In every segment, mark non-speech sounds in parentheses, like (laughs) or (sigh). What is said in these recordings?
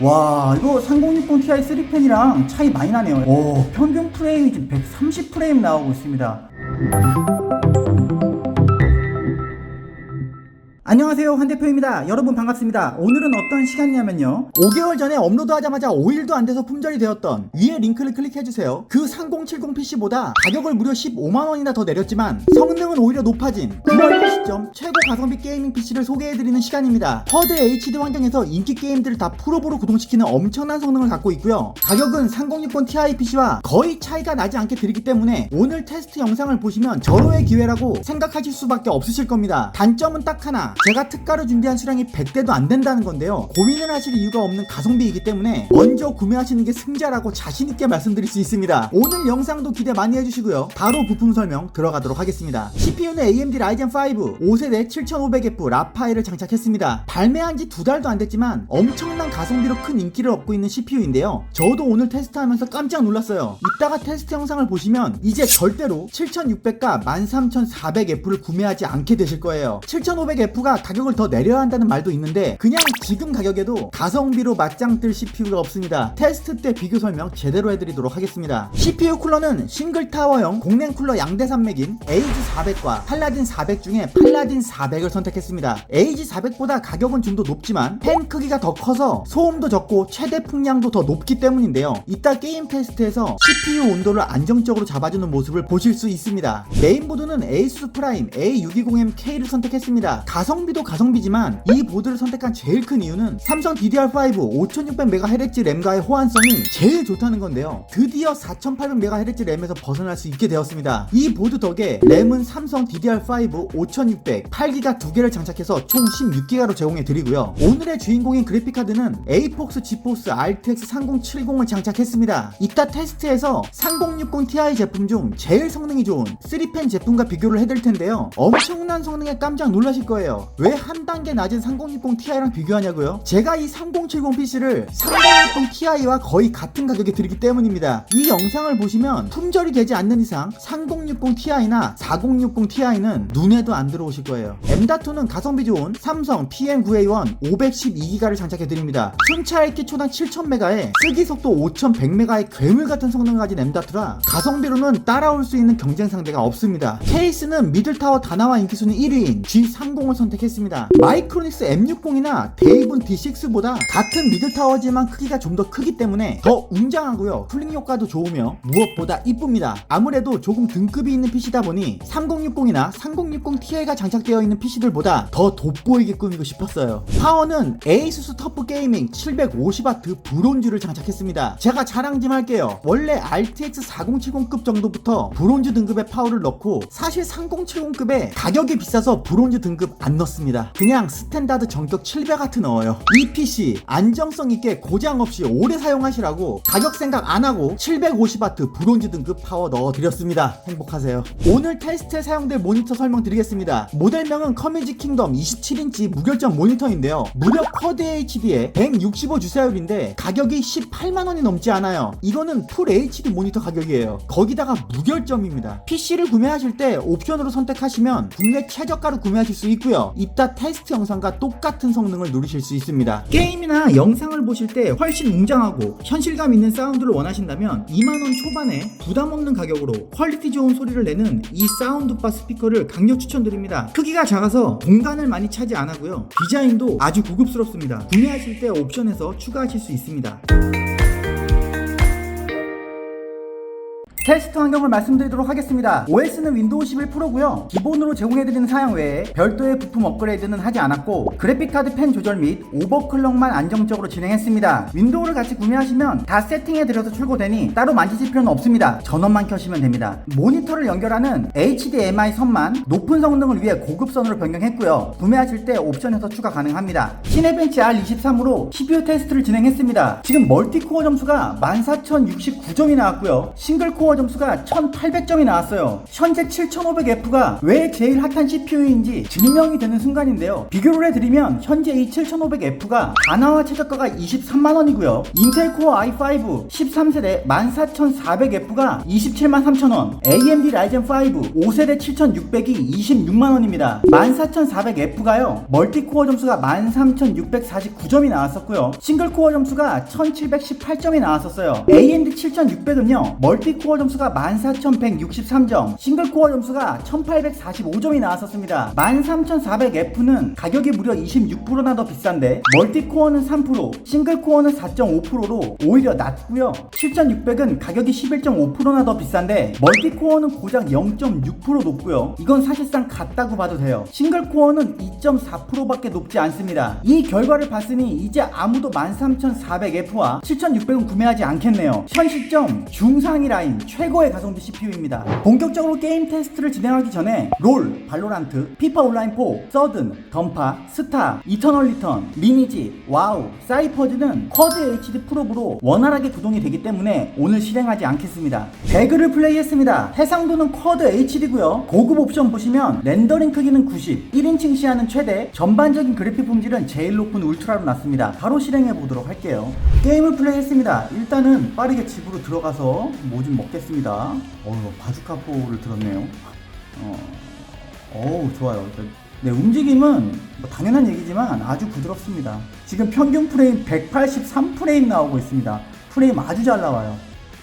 와 이거 3060 Ti 3펜이랑 차이 많이 나네요. 오. 평균 프레임이 지금 130 프레임 나오고 있습니다 안녕하세요 환 대표입니다. 여러분 반갑습니다. 오늘은 어떤 시간이냐면요. 5개월 전에 업로드하자마자 5일도 안 돼서 품절이 되었던 위에 링크를 클릭해주세요. 그 3070 PC보다 가격을 무려 15만원이나 더 내렸지만 성능은 오히려 높아진 9월 시점 최고 가성비 게이밍 PC를 소개해드리는 시간입니다. 허드 HD 환경에서 인기 게임들을 다 프로보로 구동시키는 엄청난 성능을 갖고 있고요. 가격은 3060 Ti PC와 거의 차이가 나지 않게 드리기 때문에 오늘 테스트 영상을 보시면 절호의 기회라고 생각하실 수밖에 없으실 겁니다. 단점은 딱 하나 제가 특가로 준비한 수량이 100대도 안 된다는 건데요. 고민을 하실 이유가 없는 가성비이기 때문에 먼저 구매하시는 게 승자라고 자신있게 말씀드릴 수 있습니다. 오늘 영상도 기대 많이 해주시고요. 바로 부품 설명 들어가도록 하겠습니다. CPU는 AMD Ryzen 5 5세대 7500F 라파엘을 장착했습니다. 발매한 지 두 달도 안 됐지만 엄청난 가성비로 큰 인기를 얻고 있는 CPU인데요. 저도 오늘 테스트하면서 깜짝 놀랐어요. 이따가 테스트 영상을 보시면 이제 절대로 7600과 13400F를 구매하지 않게 되실 거예요. 7500F가 가격을 더 내려야 한다는 말도 있는데 그냥 지금 가격에도 가성비로 맞짱 뜰 CPU가 없습니다. 테스트 때 비교 설명 제대로 해드리도록 하겠습니다. CPU 쿨러는 싱글 타워형 공랭 쿨러 양대 산맥인 AG400과 팔라딘 400 중에 팔라딘 400을 선택했습니다. AG400보다 가격은 좀 더 높지만 팬 크기가 더 커서 소음도 적고 최대 풍량도 더 높기 때문인데요. 이따 게임 테스트에서 CPU 온도를 안정적으로 잡아주는 모습을 보실 수 있습니다. 메인보드는 ASUS 프라임 A620MK를 선택했습니다. 가성 비도 가성비지만 이 보드를 선택한 제일 큰 이유는 삼성 DDR5 5600MHz 램과의 호환성이 제일 좋다는 건데요. 드디어 4800MHz 램에서 벗어날 수 있게 되었습니다. 이 보드 덕에 램은 삼성 DDR5 5600 8기가 두 개를 장착해서 총 16기가로 제공해 드리고요. 오늘의 주인공인 그래픽카드는 에이폭스 지포스 RTX 3070을 장착했습니다. 이따 테스트에서 3060 Ti 제품 중 제일 성능이 좋은 3펜 제품과 비교를 해드릴 텐데요. 엄청난 성능에 깜짝 놀라실 거예요 왜 한 단계 낮은 3060 Ti랑 비교하냐고요? 제가 이 3070 PC를 3060 Ti와 거의 같은 가격에 드리기 때문입니다. 이 영상을 보시면 품절이 되지 않는 이상 3060 Ti나 4060 Ti는 눈에도 안 들어오실 거예요. M.2는 가성비 좋은 삼성 PM9A1 512기가를 장착해 드립니다. 순차 읽기 초당 7000메가에 쓰기 속도 5100메가의 괴물 같은 성능을 가진 M.2라 가성비로는 따라올 수 있는 경쟁 상대가 없습니다. 케이스는 미들타워 다나와 인기순위 1위인 G30을 선택 했습니다. 마이크로닉스 M60이나 데이븐 D6보다 같은 미들타워지만 크기가 좀 더 크기 때문에 더 웅장하고요. 쿨링 효과도 좋으며 무엇보다 이쁩니다. 아무래도 조금 등급이 있는 PC다 보니 3060이나 3060 Ti가 장착되어 있는 PC들보다 더 돋보이게 꾸미고 싶었어요. 파워는 ASUS 터프 게이밍 750W 브론즈를 장착했습니다. 제가 자랑 좀 할게요. 원래 RTX 4070급 정도부터 브론즈 등급의 파워를 넣고 사실 3070급에 가격이 비싸서 브론즈 등급 안 넣 습니다. 그냥 스탠다드 정격 700W 넣어요. 이 PC 안정성 있게 고장 없이 오래 사용하시라고 가격 생각 안 하고 750W 브론즈 등급 파워 넣어드렸습니다. 행복하세요. 오늘 테스트에 사용될 모니터 설명드리겠습니다. 모델명은 커뮤지 킹덤 27인치 무결점 모니터인데요. 무려 쿼드 HD에 165 주사율인데 가격이 18만원이 넘지 않아요. 이거는 풀 HD 모니터 가격이에요. 거기다가 무결점입니다. PC를 구매하실 때 옵션으로 선택하시면 국내 최저가로 구매하실 수 있고요 이따 테스트 영상과 똑같은 성능을 누리실 수 있습니다. 게임이나 영상을 보실 때 훨씬 웅장하고 현실감 있는 사운드를 원하신다면 2만원 초반에 부담 없는 가격으로 퀄리티 좋은 소리를 내는 이 사운드바 스피커를 강력 추천드립니다. 크기가 작아서 공간을 많이 차지 안 하고요. 디자인도 아주 고급스럽습니다. 구매하실 때 옵션에서 추가하실 수 있습니다 테스트 환경을 말씀드리도록 하겠습니다. OS는 윈도우 11 프로고요. 기본으로 제공해드리는 사양 외에 별도의 부품 업그레이드는 하지 않았고 그래픽카드 펜 조절 및 오버클럭만 안정적으로 진행했습니다. 윈도우를 같이 구매하시면 다 세팅해드려서 출고되니 따로 만지실 필요는 없습니다. 전원만 켜시면 됩니다. 모니터를 연결하는 HDMI 선만 높은 성능을 위해 고급선으로 변경했고요. 구매하실 때 옵션에서 추가 가능합니다. 시네벤치 R23으로 CPU 테스트를 진행했습니다. 지금 멀티코어 점수가 14,069점이 나왔고요. 싱글코어 점수가 1800점이 나왔어요. 현재 7500F가 왜 제일 핫한 CPU인지 증명이 되는 순간인데요. 비교를 해드리면 현재 이 7500F가 다나와 최저가가 23만원이고요. 인텔 코어 i5 13세대 14400F가 27만 3천원, AMD 라이젠 5 5세대 7600이 26만원입니다. 14400F가요, 멀티코어 점수가 13649점이 나왔었고요. 싱글코어 점수가 1718점이 나왔었어요. AMD 7600은요, 멀티코어 점수가 14163점, 싱글코어 점수가 1845점이 나왔었습니다. 13400F는 가격이 무려 26%나 더 비싼데, 멀티코어는 3%, 싱글코어는 4.5%로 오히려 낮고요. 7600은 가격이 11.5%나 더 비싼데, 멀티코어는 고작 0.6% 높고요. 이건 사실상 같다고 봐도 돼요. 싱글코어는 2.4%밖에 높지 않습니다. 이 결과를 봤으니 이제 아무도 13400F와 7600은 구매하지 않겠네요. 현 시점 중상위 라인 최고의 가성비 CPU입니다. 본격적으로 게임 테스트를 진행하기 전에 롤, 발로란트, 피파 온라인 4, 서든, 던파, 스타, 이터널 리턴, 리니지, 와우, 사이퍼즈는 쿼드 HD 프로브로 원활하게 구동이 되기 때문에 오늘 실행하지 않겠습니다. 배그를 플레이했습니다. 해상도는 쿼드 HD고요. 고급 옵션 보시면 렌더링 크기는 90, 1인칭 시야는 최대, 전반적인 그래픽 품질은 제일 높은 울트라로 놨습니다. 바로 실행해 보도록 할게요. 게임을 플레이했습니다. 일단은 빠르게 집으로 들어가서 뭐 좀 먹겠습니다. 어우, 바주카포를 들었네요. 어, 어우, 좋아요. 네, 움직임은 뭐 당연한 얘기지만 아주 부드럽습니다. 지금 평균 프레임 183프레임 나오고 있습니다. 프레임 아주 잘 나와요.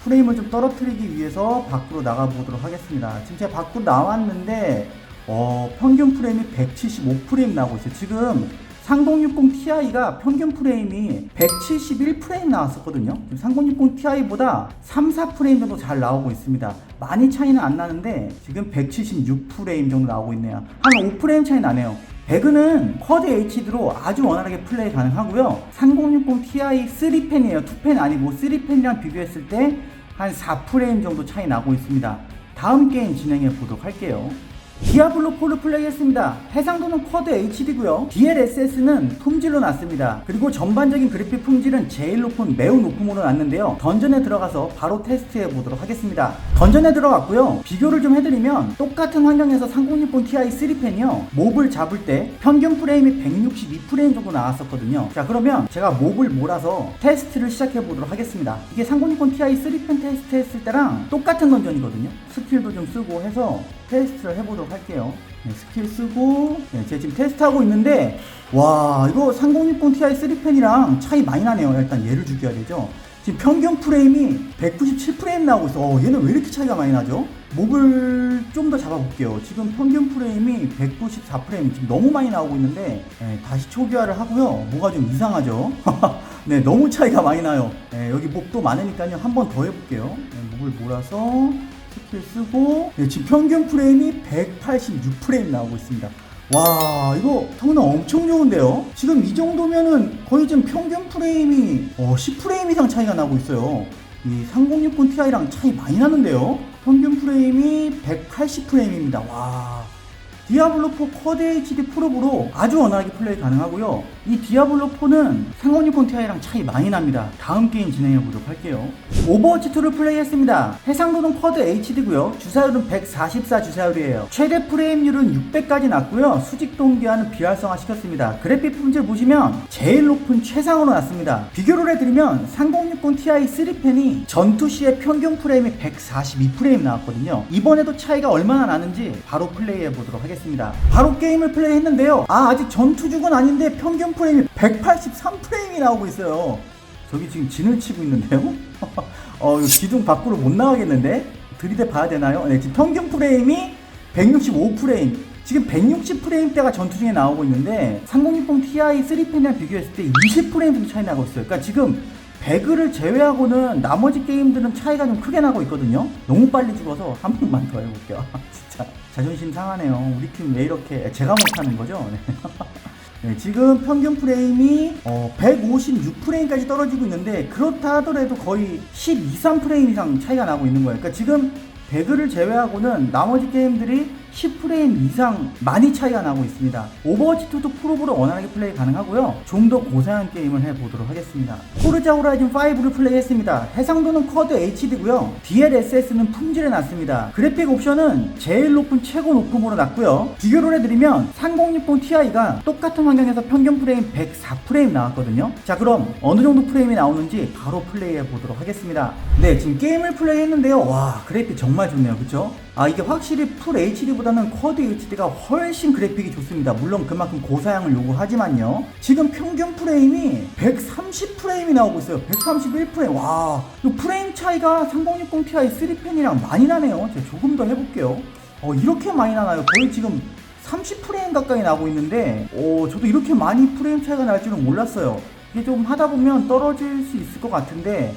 프레임을 좀 떨어뜨리기 위해서 밖으로 나가 보도록 하겠습니다. 지금 제가 밖으로 나왔는데 어, 평균 프레임이 175프레임 나오고 있어요. 지금 3060 Ti가 평균 프레임이 171 프레임 나왔었거든요. 지금 3060 Ti보다 3, 4 프레임 정도 잘 나오고 있습니다. 많이 차이는 안 나는데 지금 176 프레임 정도 나오고 있네요. 한 5프레임 차이 나네요. 배그는 쿼드 HD로 아주 원활하게 플레이 가능하고요. 3060 Ti 3펜이에요. 2펜 아니고 3펜이랑 비교했을 때 한 4프레임 정도 차이 나고 있습니다. 다음 게임 진행해 보도록 할게요. 디아블로 4를 플레이했습니다. 해상도는 쿼드 HD고요. DLSS는 품질로 놨습니다. 그리고 전반적인 그래픽 품질은 제일 높은 매우 높음으로 놨는데요. 던전에 들어가서 바로 테스트해 보도록 하겠습니다. 던전에 들어갔고요. 비교를 좀 해드리면 똑같은 환경에서 3060 Ti 3펜이요. 몹을 잡을 때 평균 프레임이 162프레임 정도 나왔었거든요. 자 그러면 제가 몹을 몰아서 테스트를 시작해 보도록 하겠습니다. 이게 3060 Ti 3펜 테스트 했을 때랑 똑같은 던전이거든요. 스킬도 좀 쓰고 해서 테스트를 해보도록 할게요. 네, 스킬 쓰고 네, 제가 지금 테스트하고 있는데 와 이거 3060 Ti 3펜이랑 차이 많이 나네요. 일단 얘를 죽여야 되죠. 지금 평균 프레임이 197프레임 나오고 있어. 어, 얘는 왜 이렇게 차이가 많이 나죠? 몹을 좀 더 잡아볼게요. 지금 평균 프레임이 194프레임 지금 너무 많이 나오고 있는데 네, 다시 초기화를 하고요. 뭐가 좀 이상하죠? (laughs) 네, 너무 차이가 많이 나요. 네, 여기 몹도 많으니까요. 한 번 더 해볼게요. 네, 몹을 몰아서 스킬 쓰고 네, 지금 평균 프레임이 186프레임 나오고 있습니다. 와 이거 성능 엄청 좋은데요? 지금 이 정도면은 거의 지금 평균 프레임이 어, 10프레임 이상 차이가 나고 있어요. 이 3060 Ti랑 차이 많이 나는데요? 평균 프레임이 180프레임입니다. 와. 디아블로4 쿼드 HD 프로브로 아주 원활하게 플레이 가능하고요 이 디아블로 4는 3060 Ti랑 차이 많이 납니다. 다음 게임 진행해 보도록 할게요. 오버워치 2를 플레이했습니다. 해상도는 쿼드 HD고요. 주사율은 144 주사율이에요. 최대 프레임률은 600까지 났고요. 수직 동기화는 비활성화 시켰습니다. 그래픽 품질 보시면 제일 높은 최상으로 놨습니다. 비교를 해드리면 3060 Ti 3펜이 전투 시에 평균 프레임이 142프레임 나왔거든요. 이번에도 차이가 얼마나 나는지 바로 플레이해 보도록 하겠습니다. 바로 게임을 플레이했는데요. 아 아직 전투죽은 아닌데 평균 프레임이 183프레임이 나오고 있어요. 저기 지금 진을 치고 있는데요? (laughs) 어 기둥 밖으로 못 나가겠는데? 들이대 봐야 되나요? 네 지금 평균 프레임이 165프레임. 지금 160프레임대가 전투 중에 나오고 있는데 3060 Ti 3펜이랑 비교했을 때 20프레임 정도 차이 나고 있어요. 그러니까 지금 배그를 제외하고는 나머지 게임들은 차이가 좀 크게 나고 있거든요. 너무 빨리 죽어서 한 번만 더 해볼게요. (laughs) 진짜 자존심 상하네요. 우리 팀 왜 이렇게 제가 못하는 거죠? (laughs) 네. 네, 지금 평균 프레임이 어, 156프레임까지 떨어지고 있는데 그렇다 하더라도 거의 12, 3프레임 이상 차이가 나고 있는 거예요. 그러니까 지금 배그를 제외하고는 나머지 게임들이 10프레임 이상 많이 차이가 나고 있습니다. 오버워치 2도 프로브로 원활하게 플레이 가능하고요. 좀 더 고사양 게임을 해보도록 하겠습니다. 포르자 호라이즌 5를 플레이했습니다. 해상도는 쿼드 HD고요. DLSS는 품질에 놨습니다. 그래픽 옵션은 제일 높은 최고 높음으로 놨고요. 비교를 해드리면 3060 Ti가 똑같은 환경에서 평균 프레임 104프레임 나왔거든요. 자 그럼 어느 정도 프레임이 나오는지 바로 플레이해 보도록 하겠습니다. 네 지금 게임을 플레이했는데요. 와 그래픽 정말 좋네요. 그쵸? 아 이게 확실히 풀 HD보다는 쿼드 HD가 훨씬 그래픽이 좋습니다. 물론 그만큼 고사양을 요구하지만요. 지금 평균 프레임이 130프레임이 나오고 있어요. 131프레임. 와, 이 프레임 차이가 3060 Ti 3펜이랑 많이 나네요. 제가 조금 더 해볼게요. 어, 이렇게 많이 나나요? 거의 지금 30프레임 가까이 나고 있는데, 어, 저도 이렇게 많이 프레임 차이가 날 줄은 몰랐어요. 이게 좀 하다 보면 떨어질 수 있을 것 같은데,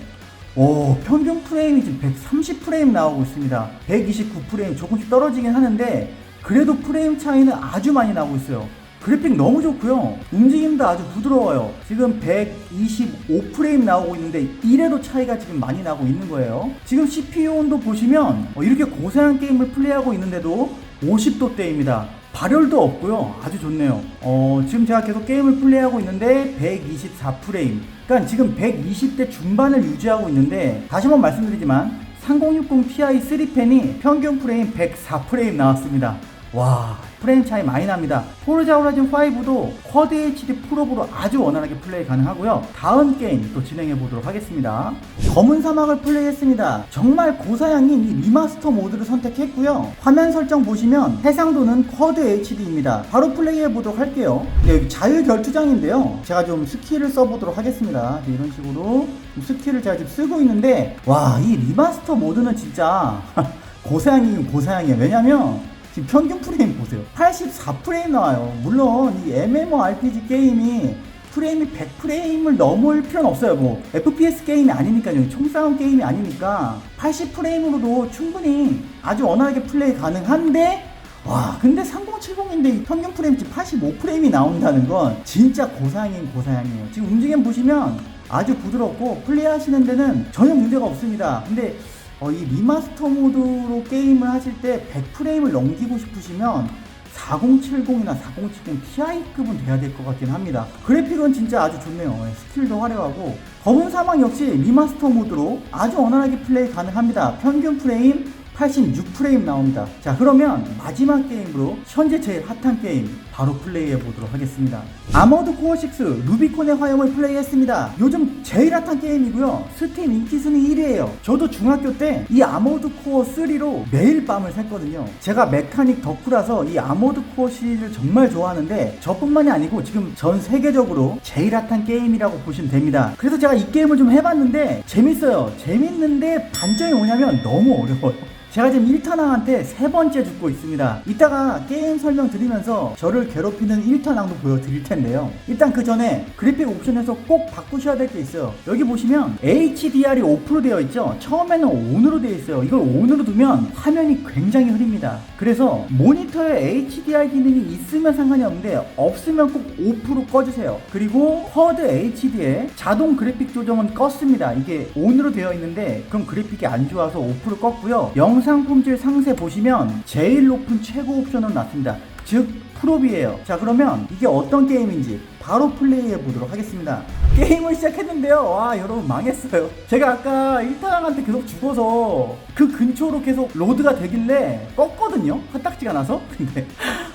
오, 평균 프레임이 지금 130프레임 나오고 있습니다. 129프레임 조금씩 떨어지긴 하는데 그래도 프레임 차이는 아주 많이 나고 있어요. 그래픽 너무 좋고요. 움직임도 아주 부드러워요. 지금 125프레임 나오고 있는데 이래도 차이가 지금 많이 나고 있는 거예요. 지금 CPU 온도 보시면 어, 이렇게 고사양 게임을 플레이하고 있는데도 50도대입니다. 발열도 없고요. 아주 좋네요. 어, 지금 제가 계속 게임을 플레이하고 있는데 124프레임. 그러니까 지금 120대 중반을 유지하고 있는데 다시 한번 말씀드리지만 3060 Ti 3펜이 평균 프레임 104프레임 나왔습니다. 와 프레임 차이 많이 납니다. 포르자 호라이즌 5도 쿼드 HD 프로브로 아주 원활하게 플레이 가능하고요. 다음 게임 또 진행해 보도록 하겠습니다. 검은 사막을 플레이했습니다. 정말 고사양인 이 리마스터 모드를 선택했고요. 화면 설정 보시면 해상도는 쿼드 HD입니다. 바로 플레이해 보도록 할게요. 네, 여기 자유 결투장인데요. 제가 좀 스킬을 써보도록 하겠습니다. 네, 이런 식으로 좀 스킬을 제가 지금 쓰고 있는데 와 이 리마스터 모드는 진짜 (laughs) 고사양이긴 고사양이에요. 왜냐면 지금 평균 프레임 보세요. 84프레임 나와요. 물론 이 MMORPG 게임이 프레임이 100프레임을 넘을 필요는 없어요. 뭐 FPS 게임이 아니니까요. 총싸움 게임이 아니니까 80프레임으로도 충분히 아주 원활하게 플레이 가능한데 와 근데 3070인데 평균 프레임 지금 85프레임이 나온다는 건 진짜 고사양인 고사양이에요. 지금 움직임 보시면 아주 부드럽고 플레이하시는 데는 전혀 문제가 없습니다. 근데 어, 이 리마스터 모드로 게임을 하실 때 100프레임을 넘기고 싶으시면 4070이나 4070 Ti급은 돼야 될 것 같긴 합니다. 그래픽은 진짜 아주 좋네요. 예, 스킬도 화려하고 검은 사막 역시 리마스터 모드로 아주 원활하게 플레이 가능합니다. 평균 프레임 86프레임 나옵니다. 자 그러면 마지막 게임으로 현재 제일 핫한 게임 바로 플레이해 보도록 하겠습니다. 아머드 코어 6 루비콘의 화염을 플레이했습니다. 요즘 제일 핫한 게임이고요. 스팀 인기 순위 1위에요. 저도 중학교 때 이 아머드 코어 3로 매일 밤을 샜거든요. 제가 메카닉 덕후라서 이 아머드 코어 시리즈를 정말 좋아하는데 저뿐만이 아니고 지금 전 세계적으로 제일 핫한 게임이라고 보시면 됩니다. 그래서 제가 이 게임을 좀 해봤는데 재밌어요. 재밌는데 단점이 뭐냐면 너무 어려워요. 제가 지금 1탄왕한테 세 번째 죽고 있습니다. 이따가 게임 설명 드리면서 저를 괴롭히는 1탄왕도 보여드릴 텐데요. 일단 그 전에 그래픽 옵션에서 꼭 바꾸셔야 될 게 있어요. 여기 보시면 HDR이 오프로 되어 있죠? 처음에는 ON으로 되어 있어요. 이걸 ON으로 두면 화면이 굉장히 흐립니다. 그래서 모니터에 HDR 기능이 있으면 상관이 없는데 없으면 꼭 오프로 꺼주세요. 그리고 쿼드 HD에 자동 그래픽 조정은 껐습니다. 이게 ON으로 되어 있는데 그럼 그래픽이 안 좋아서 오프로 껐고요. 영상 품질 상세 보시면 제일 높은 최고 옵션은 놨습니다. 즉 프로비에요. 자 그러면 이게 어떤 게임인지 바로 플레이해 보도록 하겠습니다. 게임을 시작했는데요. 와 여러분 망했어요. 제가 아까 1타강한테 계속 죽어서 그 근처로 계속 로드가 되길래 껐거든요. 화딱지가 나서. (laughs) 근데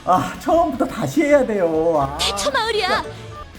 아 처음부터 다시 해야 돼요. 아. 저 마을이야.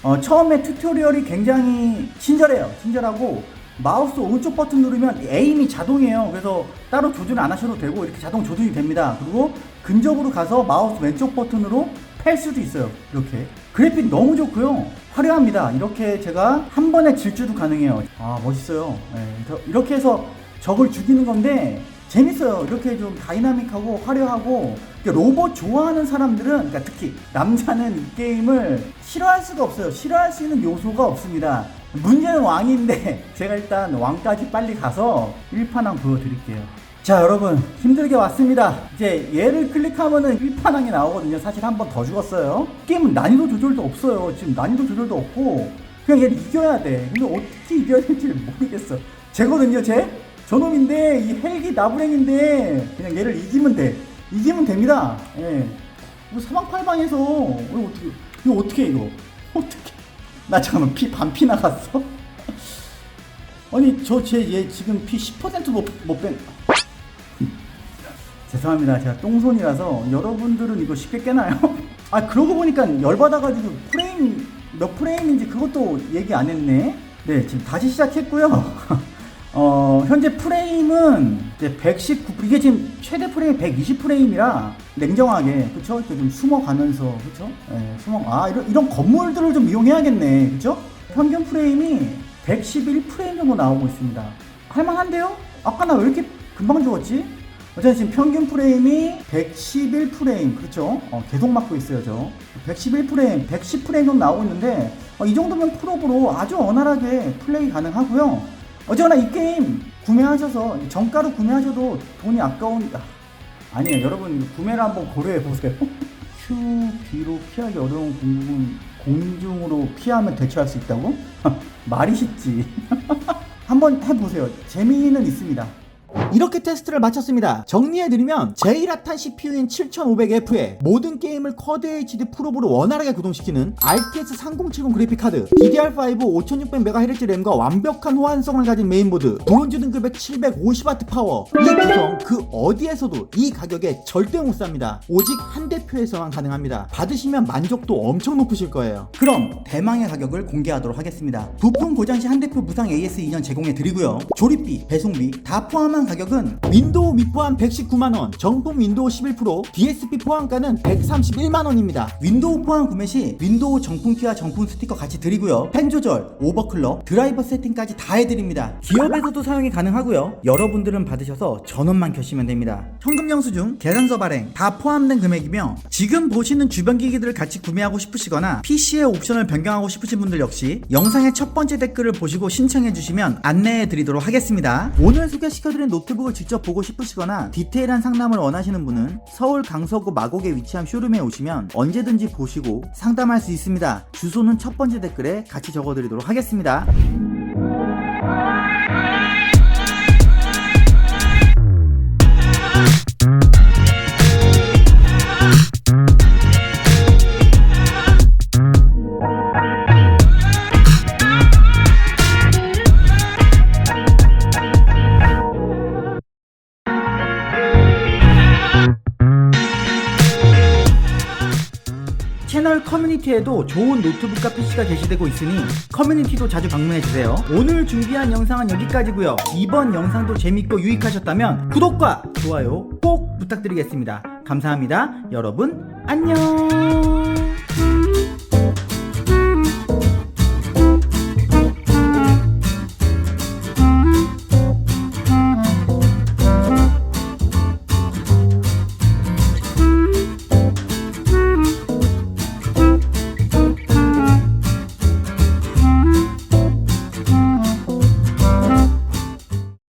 어, 처음에 튜토리얼이 굉장히 친절해요. 친절하고 마우스 오른쪽 버튼 누르면 에임이 자동이에요. 그래서 따로 조준 안 하셔도 되고 이렇게 자동 조준이 됩니다. 그리고 근접으로 가서 마우스 왼쪽 버튼으로 팰 수도 있어요. 이렇게 그래픽 너무 좋고요. 화려합니다. 이렇게 제가 한 번에 질주도 가능해요. 아 멋있어요. 네, 이렇게 해서 적을 죽이는 건데 재밌어요. 이렇게 좀 다이나믹하고 화려하고 그러니까 로봇 좋아하는 사람들은 그러니까 특히 남자는 이 게임을 싫어할 수가 없어요. 싫어할 수 있는 요소가 없습니다. 문제는 왕인데 (laughs) 제가 일단 왕까지 빨리 가서 1판왕 보여드릴게요. 자 여러분 힘들게 왔습니다. 이제 얘를 클릭하면은 1판왕이 나오거든요. 사실 한 번 더 죽었어요. 게임은 난이도 조절도 없어요. 지금 난이도 조절도 없고 그냥 얘를 이겨야 돼. 근데 어떻게 이겨야 될지 모르겠어. 쟤거든요, 쟤? 저놈인데 이 헬기 나부랭인데 그냥 얘를 이기면 돼. 이기면 됩니다. 예. 이거 사방팔방에서 이거 어떻게 이거 어떻게 이거 어떻게? 나 잠깐만 피 반피 나갔어? (laughs) 아니 저제얘 지금 피 10%못못 뺀. (laughs) 죄송합니다. 제가 똥손이라서 여러분들은 이거 쉽게 깨나요? (laughs) 아 그러고 보니까 열받아가지고 프레임 몇 프레임인지 그것도 얘기 안 했네. 네 지금 다시 시작했고요. 어 현재 프레임은 이제 119 이게 지금 최대 프레임 120 프레임이라 냉정하게 그쵸? 이렇게 좀 숨어가면서 그쵸? 예, 숨어 아 이런 이런 건물들을 좀 이용해야겠네 그쵸? 평균 프레임이 111 프레임 정도 나오고 있습니다. 할만한데요? 아까 나 왜 이렇게 금방 죽었지? 어쨌든 지금 평균 프레임이 111 프레임 그렇죠? 어, 계속 맞고 있어요 저 111 프레임 110 프레임 정도 나오고 있는데 어, 이 정도면 프로브로 아주 원활하게 플레이 가능하고요 어쨌거나 이 게임 구매하셔서 정가로 구매하셔도 돈이 아까운 아, 아니에요. 여러분 구매를 한번 고려해 보세요. (laughs) QB로 피하기 어려운 공중은 공중으로 피하면 대처할 수 있다고? (laughs) 말이 쉽지. (laughs) 한번 해보세요. 재미는 있습니다 이렇게 테스트를 마쳤습니다. 정리해드리면 제이라탄 CPU인 7500F에 모든 게임을 쿼드 HD 프로브로 원활하게 구동시키는 RTS 3070 그래픽카드, DDR5 5600MHz 램과 완벽한 호환성을 가진 메인보드, 브론즈 등급의 750W 파워, 이 구성 그 어디에서도 이 가격에 절대 못 삽니다. 오직 한 대표에서만 가능합니다. 받으시면 만족도 엄청 높으실 거예요. 그럼 대망의 가격을 공개하도록 하겠습니다. 부품 고장 시 한 대표 무상 AS 2년 제공해 드리고요. 조립비, 배송비 다 포함한 가격은 윈도우 및 포함 119만원, 정품 윈도우 11 프로, DSP 포함가는 131만원입니다. 윈도우 포함 구매 시 윈도우 정품키와 정품 스티커 같이 드리고요. 펜 조절, 오버클럭, 드라이버 세팅까지 다 해드립니다. 기업에서도 사용이 가능하고요. 여러분들은 받으셔서 전원만 켜시면 됩니다. 현금 영수증, 계산서 발행 다 포함된 금액이며 지금 보시는 주변 기기들을 같이 구매하고 싶으시거나 PC의 옵션을 변경하고 싶으신 분들 역시 영상의 첫 번째 댓글을 보시고 신청해 주시면 안내해 드리도록 하겠습니다. 오늘 소개시켜드린 노트북을 직접 보고 싶으시거나 디테일한 상담을 원하시는 분은 서울 강서구 마곡에 위치한 쇼룸에 오시면 언제든지 보시고 상담할 수 있습니다. 주소는 첫 번째 댓글에 같이 적어드리도록 하겠습니다. 커뮤니티에도 좋은 노트북과 PC가 게시되고 있으니 커뮤니티도 자주 방문해주세요. 오늘 준비한 영상은 여기까지고요. 이번 영상도 재밌고 유익하셨다면 구독과 좋아요 꼭 부탁드리겠습니다. 감사합니다. 여러분 안녕